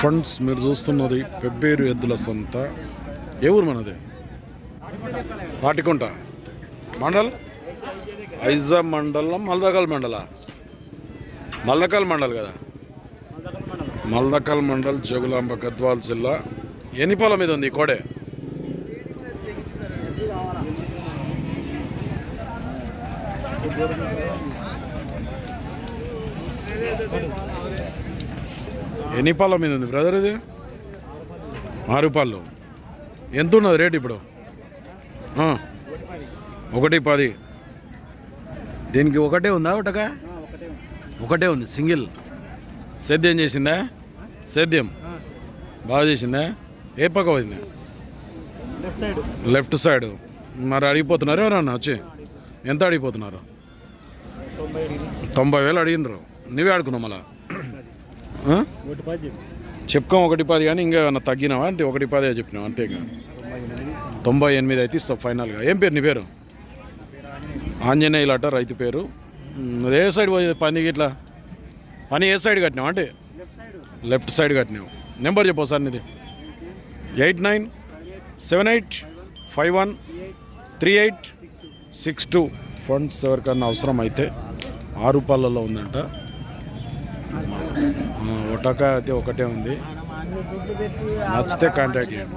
Funds మీరు చూస్తున్నది పెబ్బేరు ఎద్దుల సొంత. ఏ ఊరు మనది? తాటికుంట. మండల్? ఐజా మండలం మల్దకల్ మండల? మల్దకల్ మండల్ కదా? మల్దకల్ మండల్ జగులాంబ గద్వాల్ జిల్లా. ఎన్ని పొలం మీద ఉంది ఈ కోడే? ఎన్ని పాల మీద ఉంది బ్రదర్ ఇది? ఆరు పాలు ఎంత ఉన్నది రేట్ ఇప్పుడు? ఒకటి పది. దీనికి ఒకటే ఉందా ఒకటగా ఒకటే ఉంది సింగిల్. సేద్యం చేసిందా? సేద్యం. బాగా చేసిందా? ఏ పక్క పోయింది? Left side. మరి అడిగిపోతున్నారు ఎవరన్నా? వచ్చి. ఎంత అడిగిపోతున్నారు? తొంభై వేలు అడిగినరు నువ్వే ఆడుకున్నావు మళ్ళా? చెప్పుకోం ఒకటి పది కానీ ఇంకా ఏమన్నా తగ్గినావా? అంటే ఒకటి పదే చెప్పినావు? అంతే ఇక. తొంభై ఎనిమిది అయితే ఇస్తావు ఫైనల్గా. ఏం పేరు నీ పేరు? ఆంజనేయులు అట రైతు పేరు. ఏ సైడ్ పోయేది పని ఇట్లా పని ఏ సైడ్ కట్టినావు అంటే? లెఫ్ట్ సైడ్ కట్టినావు. నెంబర్ చెప్పు సార్ నీది. Eight nine seven eight five one three eight six two. Funds ఎవరికన్నా అవసరం అయితే ఆరు రూపాయలలో ఉందంట. ఒటాకా అయితే ఒకటే ఉంది. నచ్చితే కాంటాక్ట్ చేయండి.